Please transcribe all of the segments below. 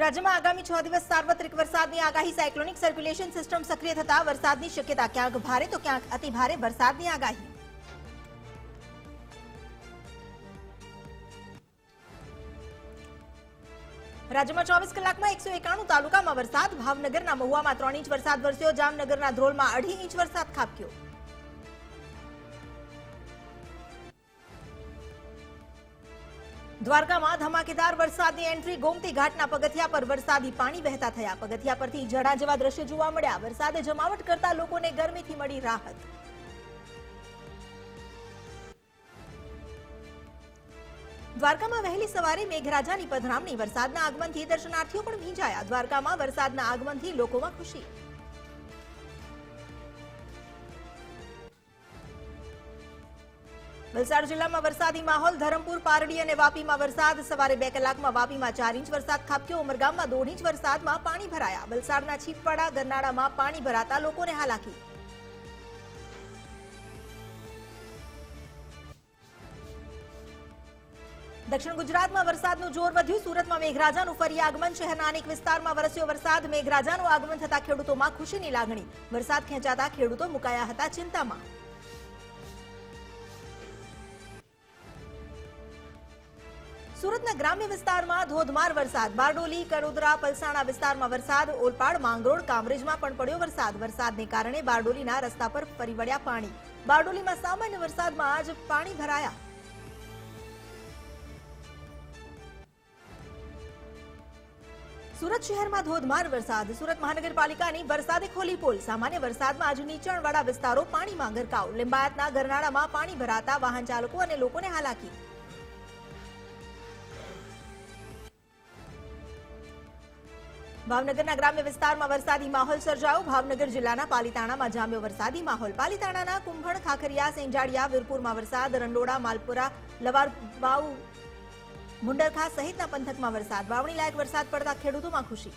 રાજ્યમાં આગામી છ દિવસ સાર્વત્રિક વરસાદની આગાહી, સાયક્લોનિક સર્ક્યુલેશન સિસ્ટમ સક્રિય થતા વરસાદની શક્યતા. ક્યાંક ભારે તો ક્યાંક અતિભારે વરસાદની આગાહી. રાજ્યમાં ચોવીસ કલાકમાં એકસો એકાણું તાલુકામાં વરસાદ. ભાવનગરના મહુવામાં ત્રણ ઇંચ વરસાદ વરસ્યો. જામનગરના ધ્રોલમાં અઢી ઇંચ વરસાદ ખાબક્યો. દ્વારકામાં ધમાકેદાર વરસાદની એન્ટ્રી ગોમતી ઘાટના પગથિયા પર વરસાદી પાણી વહેતા થયા. પગથિયા પરથી ઝડા જેવા દ્રશ્યો જોવા મળ્યા. વરસાદે જમાવટ કરતા લોકોને ગરમીથી મળી રાહત. દ્વારકામાં વહેલી સવારે મેઘરાજાની પધરામણી. વરસાદના આગમનથી દર્શનાર્થીઓ પણ ભીંજાયા દ્વારકામાં વરસાદના આગમનથી લોકોમાં ખુશી. વલસાડ જિલ્લામાં વરસાદી માહોલ, ધરમપુર, પારડી અને વાપીમાં વરસાદ. સવારે બે કલાકમાં વાપીમાં ચાર ઇંચ વરસાદ ખાબક્યો. ઉમરગામમાં દોઢ ઇંચ વરસાદમાં પાણી ભરાયા. વલસાડના છીપવાડા, ગરનાળામાં પાણી ભરાતા લોકોને હાલાકી. દક્ષિણ ગુજરાતમાં વરસાદનું જોર વધ્યું. સુરતમાં મેઘરાજાનું ફરી આગમન. શહેરના અનેક વિસ્તારમાં વરસ્યો વરસાદ. મેઘરાજાનું આગમન થતા ખેડૂતોમાં ખુશીની લાગણી. વરસાદ ખેંચાતા ખેડૂતો મુકાયા હતા ચિંતામાં. સુરતના ગ્રામ્ય વિસ્તારમાં ધોધમાર વરસાદ. બારડોલી, કડોદરા, પલસાણા વિસ્તારમાં વરસાદ. ઓલપાડ, માંગરોળ, કામરેજમાં પણ પડ્યો વરસાદ. વરસાદને કારણે બારડોલીના રસ્તા પર ફરી વળ્યા પાણી. બારડોલીમાં સામાન્ય વરસાદમાં આજ પાણી ભરાયા. સુરત શહેરમાં ધોધમાર વરસાદ. સુરત મહાનગરપાલિકાની વરસાદે ખોલી પોલ. સામાન્ય વરસાદમાં આજ નીચાણવાળા વિસ્તારો પાણીમાં ગરકાવ. લિંબાયતના ગરનાળામાં પાણી ભરાતા વાહન ચાલકો અને લોકોને હાલાકી. ભાવનગરના ગ્રામ્ય વિસ્તારમાં વરસાદી માહોલ સર્જાયો. ભાવનગર જિલ્લાના પાલીતાણામાં જામ્યો વરસાદી માહોલ. પાલીતાણાના કુંભણ, ખાખરિયા, સેંજાડિયા, વીરપુરમાં વરસાદ રંડોળા માલપુરા લવારબાવ મુંડરખા સહિતના પંથકમાં વરસાદ. વાવણી લાયક વરસાદ પડતા ખેડૂતોમાં ખુશી.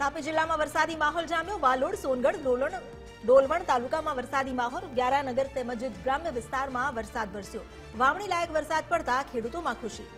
તાપી જિલ્લામાં વરસાદી માહોલ જામ્યો. વાલોડ, સોનગઢ, ડોલણ, ડોલવણ તાલુકામાં વરસાદી માહોલ. ગ્યારાનગર તેમજ ગ્રામ્ય વિસ્તારમાં વરસાદ વરસ્યો. વાવણી લાયક વરસાદ પડતા ખેડૂતોમાં ખુશી.